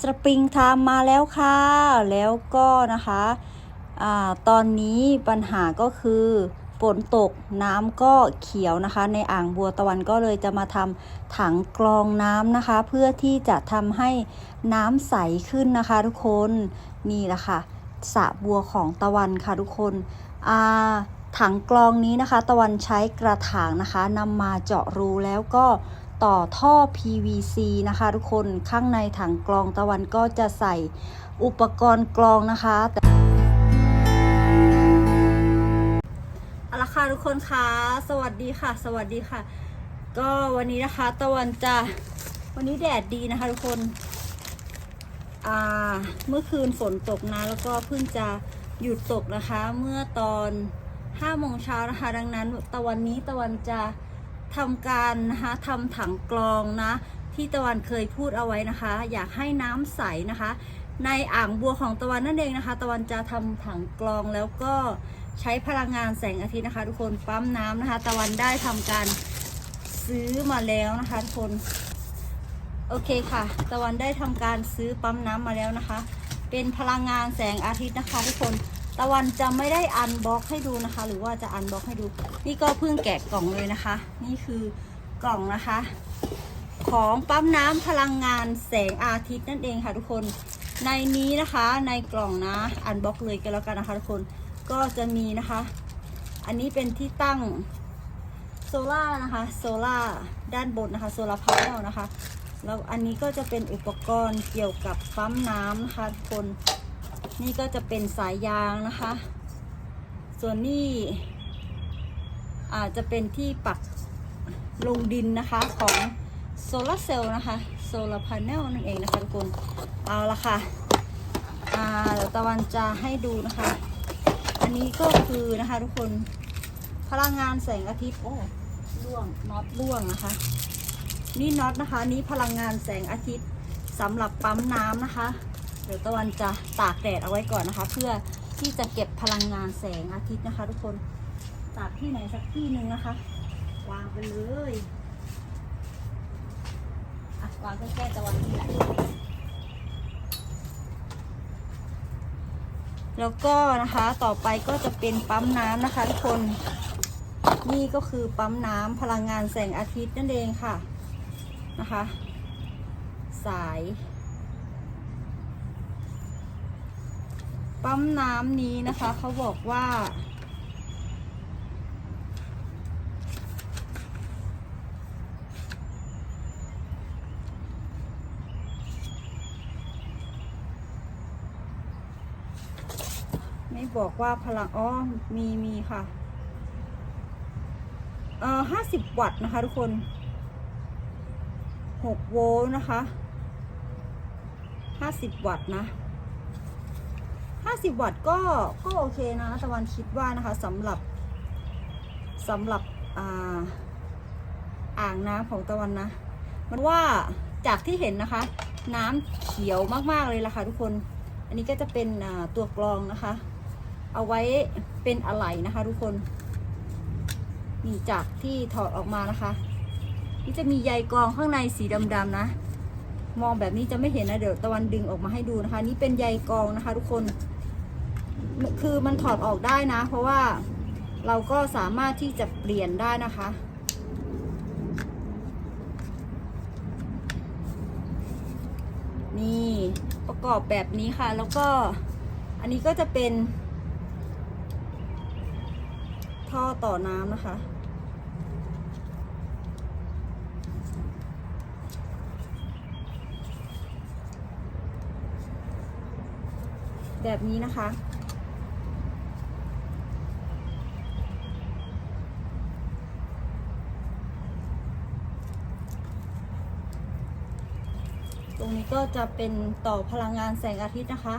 สปริงไทม์มาแล้วค่ะ แล้วก็นะคะอ่าตอนนี้ปัญหาก็คือฝนตกน้ำก็เขียวนะคะ ในอ่างบัวตะวันก็เลยจะมาทำถังกรองน้ำนะคะ เพื่อที่จะทำให้น้ำใสขึ้นนะคะ ทุกคนนี่แหละค่ะสระบัวของตะวันค่ะทุกคนถังกรองนี้นะคะ ตะวันใช้กระถางนะคะนำมาเจาะรูแล้วก็ ต่อท่อ PVC นะคะ ทุกคนข้างในถังกรองตะวันก็จะใส่อุปกรณ์กรองนะคะแต่เอาละค่ะทุกคนคะสวัสดีค่ะ สวัสดีค่ะ ก็วันนี้นะคะตะวันจะวันนี้แดดดีนะคะ ทุกคนอ่าเมื่อคืนฝนตกนะแล้วก็เพิ่งจะหยุดตกนะคะ เมื่อตอน5โมงเช้านะคะ ดังนั้นตะวันนี้ตะวันจะ ทำการนะคะทำถังกรองนะที่ตะวันเคยพูดเอาไว้นะคะ อยากให้น้ำใสนะคะ ในอ่างบัวของตะวันนั่นเองนะคะ ตะวันจะทำถังกรองแล้วก็ใช้พลังงานแสงอาทิตย์นะคะ ทุกคนปั๊มน้ำนะคะ ตะวันได้ทำการซื้อมาแล้วนะคะทุกคนโอเคค่ะ ตะวันได้ทำการซื้อปั๊มน้ำมาแล้วนะคะ เป็นพลังงานแสงอาทิตย์นะคะทุกคน ตะวันจะไม่ได้อันบล็อกให้ดูนะคะ หรือว่าจะอันบล็อกให้ดู นี่ก็เพิ่งแกะกล่องเลยนะคะ นี่คือกล่องนะคะ ของปั๊มน้ำพลังงานแสงอาทิตย์นั่นเองค่ะทุกคนในนี้นะคะในกล่องนะอันบล็อกเลยกันแล้วกันนะคะทุกคนก็จะมีนะคะ อันนี้เป็นที่ตั้งโซล่านะคะโซล่าด้านบนนะคะโซลาร์พาร์ลนะคะแล้วอันนี้ก็จะเป็นอุปกรณ์เกี่ยวกับปั๊มน้ำนะคะทุกคน นี่ก็จะเป็นสายยางนะคะ ส่วนนี้อาจจะเป็นที่ปักลงดินนะคะของโซลาร์เซลล์นะคะโซลาร์พาเนลนั่นเองนะคะทุกคนเอาละค่ะเดี๋ยวตะวันจะให้ดูนะคะ อันนี้ก็คือนะคะทุกคนพลังงานแสงอาทิตย์โอ้ล่วงน็อตล่วงนะคะ นี่น็อตนะคะ นี่พลังงานแสงอาทิตย์สำหรับปั๊มน้ำนะคะ เดี๋ยวตะวันจะตากแดดเอาไว้ก่อนนะคะ เพื่อที่จะเก็บพลังงานแสงอาทิตย์นะคะ ทุกคนตากที่ไหนสักที่หนึ่งนะคะ วางไปเลยอะวางใกล้ๆตะวันนี่แหละแล้วก็นะคะต่อไปก็จะเป็นปั๊มน้ำนะคะทุกคนนี่ก็คือปั๊มน้ำพลังงานแสงอาทิตย์นั่นเองค่ะนะคะ สาย ปั๊มน้ำนี้นะคะ เขาบอกว่า ไม่บอกว่าพลังอ๋อมีมีค่ะ เอ่อห้าสิบวัตต์นะคะทุกคนหกโวลต์นะคะห้าสิบวัตต์นะ ห้าสิบวัตต์ก็ก็โอเคนะตะวันคิดว่านะคะสำหรับสำหรับอ่าอ่างน้ำของตะวันนะ มันว่าจากที่เห็นนะคะ น้ำเขียวมากๆเลยล่ะค่ะทุกคน อันนี้ก็จะเป็นตัวกรองนะคะ เอาไว้เป็นอะไหล่นะคะทุกคนนี่จากที่ถอดออกมานะคะ นี่จะมีใยกรองข้างในสีดำๆนะ มองแบบนี้จะไม่เห็นนะเดี๋ยวตะวันดึงออกมาให้ดูนะคะ นี่เป็นใยกรองนะคะ ทุกคน คือมันถอดออกได้นะ เพราะว่าเราก็สามารถที่จะเปลี่ยนได้นะคะ นี่ประกอบแบบนี้ค่ะ แล้วก็อันนี้ก็จะเป็น ท่อต่อน้ำนะคะแบบนี้นะคะ ตรงนี้ก็จะเป็นต่อพลังงานแสงอาทิตย์นะคะ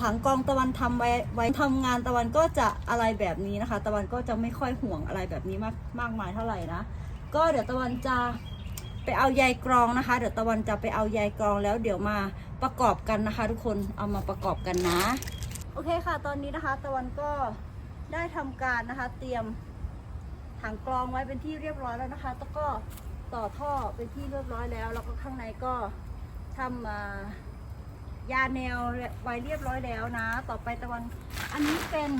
ถังกรองตะวันทำไว้ไว้ทำงานตะวันก็จะอะไรแบบนี้นะคะ ตะวันก็จะไม่ค่อยห่วงอะไรแบบนี้มากมากมายเท่าไหร่นะ ก็เดี๋ยวตะวันจะไปเอาใยกรองนะคะ เดี๋ยวตะวันจะไปเอาใยกรองแล้วเดี๋ยวมาประกอบกันนะคะ ทุกคนเอามาประกอบกันนะ โอเคค่ะ ตอนนี้นะคะ ตะวันก็ได้ทำการนะคะ เตรียมถังกรองไว้เป็นที่เรียบร้อยแล้วนะคะแล้วก็ ต่อท่อเป็นที่เรียบร้อยแล้ว แล้วก็ข้างในก็ทำยาแนวไว้เรียบร้อยแล้วนะ ต่อไปตะวัน อันนี้เป็น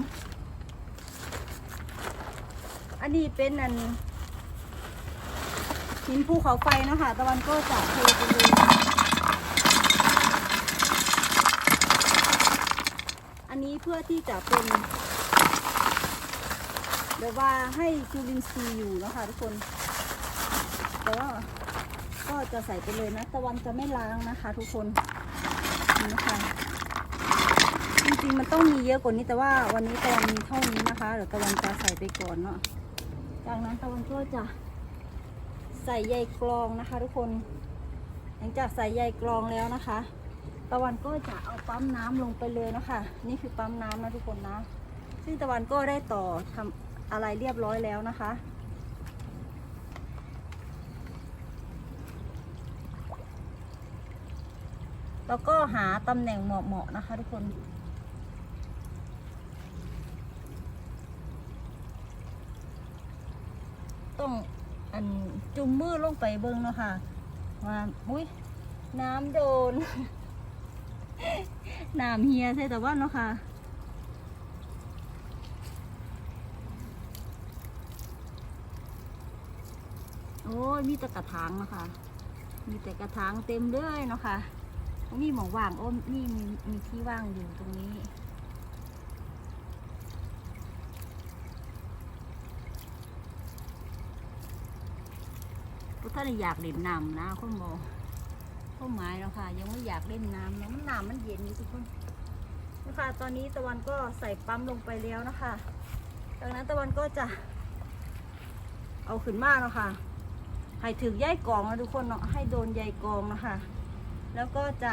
อันนี้เป็นอันหินภูเขาไฟนะคะตะวันก็จะเทไปเลยอันนี้เพื่อที่จะเป็นเดี๋ยวว่าให้จุลินทรีย์อยู่นะคะทุกคน แต่ว่าก็จะใส่ไปเลยนะ ตะวันจะไม่ล้างนะคะ ทุกคนนี่นะคะจริงๆมันต้องมีเยอะกว่านี้แต่ว่าวันนี้ตะวันมีเท่านี้นะคะเดี๋ยวตะวันจะใส่ไปก่อนเนาะจากนั้นตะวันก็จะใส่ใยกรองนะคะ ทุกคน หลังจากใส่ใยกรองแล้วนะคะ ตะวันก็จะเอาปั๊มน้ำลงไปเลยนะคะนี่คือปั๊มน้ำนะทุกคนนะ ซึ่งตะวันก็ได้ต่อทำอะไรเรียบร้อยแล้วนะคะ แล้วก็หาตำแหน่งเหมาะๆนะคะทุกคนต้องอันจุ่มมือลงไปเบิ้งเนาะค่ะว่าอุ้ยน้ำโดน น้ำเฮียใช่แต่ว่าเนาะค่ะโอ้ยมีแต่กระถางเนาะคะมีแต่กระถางเต็มเลยเนาะค่ะ มีหมองว่างโอ้มีมีมีที่ว่างอยู่ตรงนี้ พุทธานอยากเล่นน้ำนะคุณหมอข้อหมายแล้วค่ะ ยังไม่อยากเล่นน้ำนะมันน้ำมันเย็นอยู่ทุกคนนะคะตอนนี้ตะวันก็ใส่ปั๊มลงไปแล้วนะคะจากนั้นตะวันก็จะ เอาขึ้นมาเนาะค่ะให้ถึงใยกองนะทุกคนเนาะให้โดนใยกองนะคะ แล้วก็จะ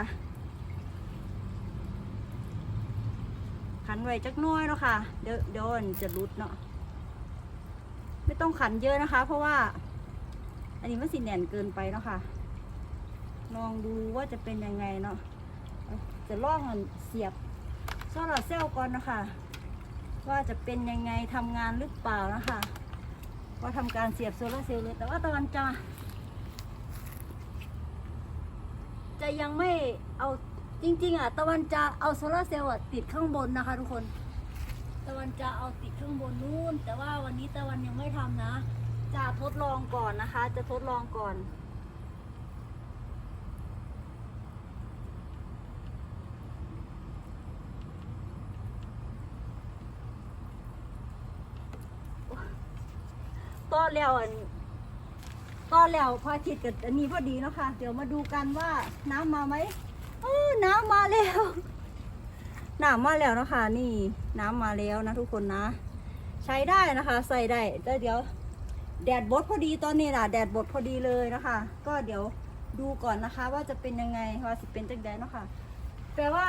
ขันไว้จักน้อยเนาะค่ะ เดี๋ยวเดี๋ยวมันจะรุดเนาะไม่ต้องขันเยอะนะคะ เพราะว่า อันนี้มันสีแน่นเกินไปเนาะค่ะลองดูว่าจะเป็นยังไงเนาะจะลองอันเสียบโซลาร์เซลล์ก่อนนะคะ ว่าจะเป็นยังไงทำงานหรือเปล่านะคะว่าทำการเสียบโซลาร์เซลล์เลยแต่ว่าตะวันจะ จะยังไม่เอาจริง ๆ อะ ตะวันจะเอาโซลาร์เซลล์อะติดข้างบนนะคะทุกคน ตะวันจะเอาติดข้างบนนู่น แต่ว่าวันนี้ตะวันยังไม่ทำนะ จะทดลองก่อนนะคะ จะทดลองก่อนต้อนแล้วอัน ต้อนแล้วพระอาทิตย์กับอันนี้พอดีเนาะค่ะ เดี๋ยวมาดูกันว่าน้ำมาไหมเออน้ำมาแล้วน้ำมาแล้วเนาะคะนี่น้ำมาแล้วนะทุกคนนะ ใช้ได้นะคะ ใส่ได้แต่เดี๋ยว แดดบดพอดีตอนนี้ล่ะแดดบดพอดีเลยนะคะ ก็เดี๋ยวดูก่อนนะคะ ว่าจะเป็นยังไงว่าสิเป็นจังไดเนาะค่ะแปลว่า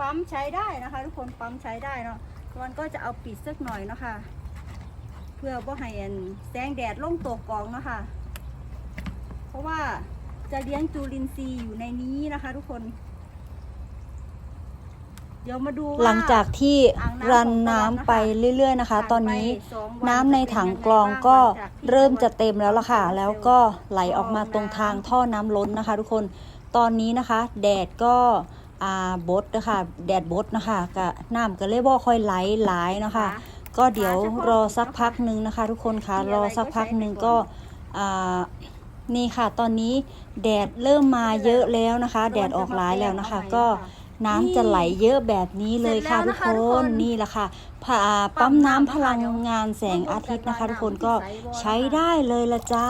ปั๊มใช้ได้นะคะ ทุกคนปั๊มใช้ได้เนาะมันก็จะเอาปิดสักหน่อยเนาะค่ะเพื่อว่าให้แสงแดดลงตกกองเนาะค่ะ ราะว่าจะเลี้ยงจุลินทรีย์อยู่ในนี้นะคะทุกคน เดี๋ยวมาดูว่าหลังจากที่อ่างน้ำรันของตะวันน้ำนะคะไปเรื่อยๆนะคะผ่านตอนนี้ไปสองวันน้ำในถังกรองก็จะเป็นยังไงบ้างหลังจากที่เริ่มจะเต็มแล้วล่ะค่ะตะวันแล้วก็ไหลออกมาตรงทางท่อน้ำล้นนะคะ ทุกคน ตอนนี้นะคะ แดดก็อ่าบดนะคะแดดบดนะคะกะน้ำก็เลยบ่ค่อยไหลหลายเนาะคะ ก็เดี๋ยวรอสักพักหนึ่งนะคะ ทุกคนคะรอสักพักหนึ่งก็อ่า นี่ค่ะ ตอนนี้แดดเริ่มมาเยอะแล้วนะคะ แดดออกหลายแล้วนะคะ ก็น้ำจะไหลเยอะแบบนี้เลยค่ะทุกคนนี่แหละค่ะผ่าปั๊มน้ำพลังงานแสงอาทิตย์นะคะ ทุกคนก็ใช้ได้เลยละจ้า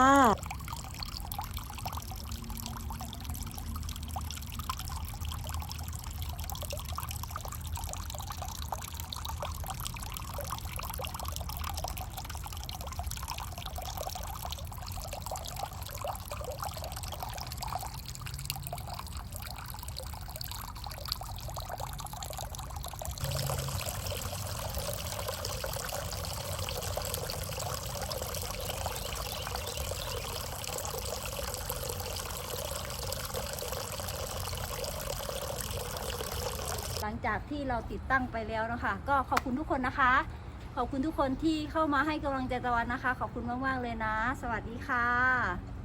จากที่เราติดตั้งไปแล้วนะคะ ก็ขอบคุณทุกคนนะคะ ขอบคุณทุกคนที่เข้ามาให้กำลังใจตะวันนะคะ ขอบคุณมากๆเลยนะ สวัสดีค่ะ